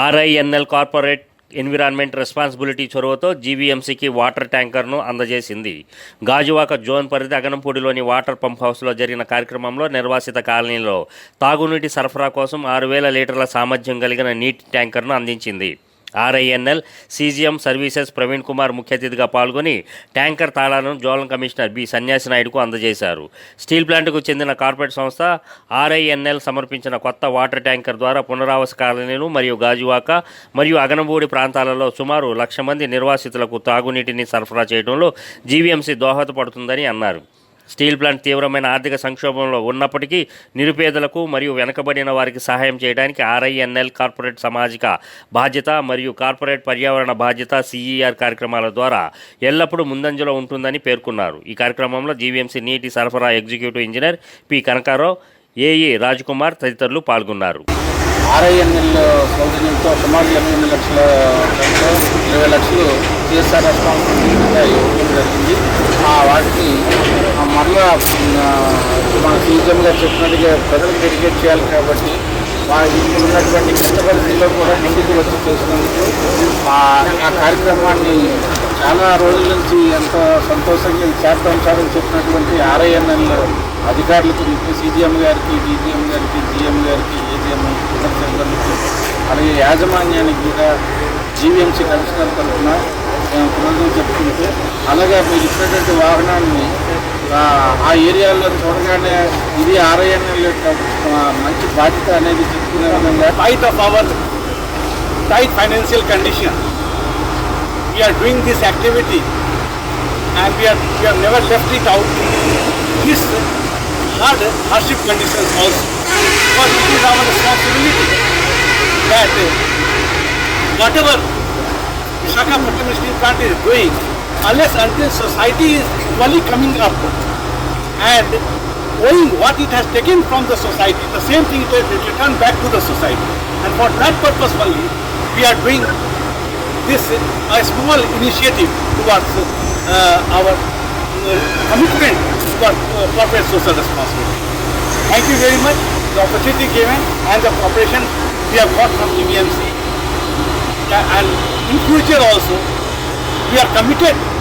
RINL corporate environment responsibility చొరవతో జీవీఎంసీకి water ట్యాంకర్ను అందజేసింది. గాజువాక జోన్ పరిధి అగనంపూడిలోని వాటర్ పంప్ హౌస్లో జరిగిన కార్యక్రమంలో నిర్వాసిత కాలనీలో తాగునీటి సరఫరా కోసం ఆరు వేల లీటర్ల సామర్థ్యం కలిగిన నీటి ట్యాంకర్ను అందించింది. RINL CGM services Praveen Kumar ముఖ్య అతిథిగా పాల్గొని ట్యాంకర్ తాళాలను జోలం కమిషనర్ బి సన్యాసి నాయుడుకు అందజేశారు. స్టీల్ ప్లాంట్కు చెందిన కార్పొరేట్ సంస్థ ఆర్ఐఎన్ఎల్ సమర్పించిన కొత్త వాటర్ ట్యాంకర్ ద్వారా పునరావాస కాలనీలు మరియు గాజువాక మరియు అగనబూడి ప్రాంతాలలో సుమారు లక్ష మంది నిర్వాసితులకు తాగునీటిని సరఫరా చేయడంలో జీవీఎంసీ దోహదపడుతుందని అన్నారు. స్టీల్ ప్లాంట్ తీవ్రమైన ఆర్థిక సంక్షోభంలో ఉన్నప్పటికీ నిరుపేదలకు మరియు వెనకబడిన వారికి సహాయం చేయడానికి ఆర్ఐఎన్ఎల్ కార్పొరేట్ సామాజిక బాధ్యత మరియు కార్పొరేట్ పర్యావరణ బాధ్యత సిఈఆర్ కార్యక్రమాల ద్వారా ఎల్లప్పుడూ ముందంజలో ఉంటుందని పేర్కొన్నారు. ఈ కార్యక్రమంలో జీవీఎంసీ నీటి సరఫరా executive engineer P Kanakarao AE Rajkumar తదితరులు పాల్గొన్నారు. ఆర్ఐఎన్ఎల్ సౌజన్యంతో సుమారు ఎనిమిది లక్షల ఇరవై లక్షలు సిఎస్ఆర్ రెస్పాన్సిబిలిటీ ఇవ్వడం జరిగింది. ఆ వాటిని ఆ మరలా మన సీఎం గారు చెప్పినట్టుగా ప్రజలకు డెడికేట్ చేయాలి కాబట్టి వారి ఉన్నటువంటి కొత్త పరిస్థితుల్లో కూడా ముందుకు వచ్చి చేసినందుకు ఆ కార్యక్రమాన్ని చాలా రోజుల నుంచి ఎంతో సంతోషంగా చేస్తాం సార్ చెప్పినటువంటి ఆర్ఐఎన్ఎల్ అధికారులకు సీజీఎం గారికి డీజీఎం గారికి జిఎం గారికి ఏజీఎం సెంటర్లకు అలాగే యాజమాన్యానికి కూడా జీవీఎంసీ కమిషనర్ తరఫున పునరుద్ధరణ చెప్పుకుంటే అలాగే మీరు ఇచ్చినటువంటి వాహనాలని ఆ ఏరియాలో చూడగానే ఇది ఆర్ఐఎన్ఎల్ యొక్క మంచి బాధ్యత అనేది చెప్పుకునే విధంగా tight of our tight financial condition we're doing this activity and we're we're never left it out this hard hardship condition also because it is our responsibility that whatever whatever Visakhapatnam Plant is doing, unless until society is fully coming up and owing what it has taken from the society, the same thing it has returned back to the society. And for that purpose only, we are doing this a small initiative towards uh, our uh, commitment to our uh, corporate social responsibility. Thank you very much. The opportunity given and the cooperation we have got from. Yeah, and in future also, we are committed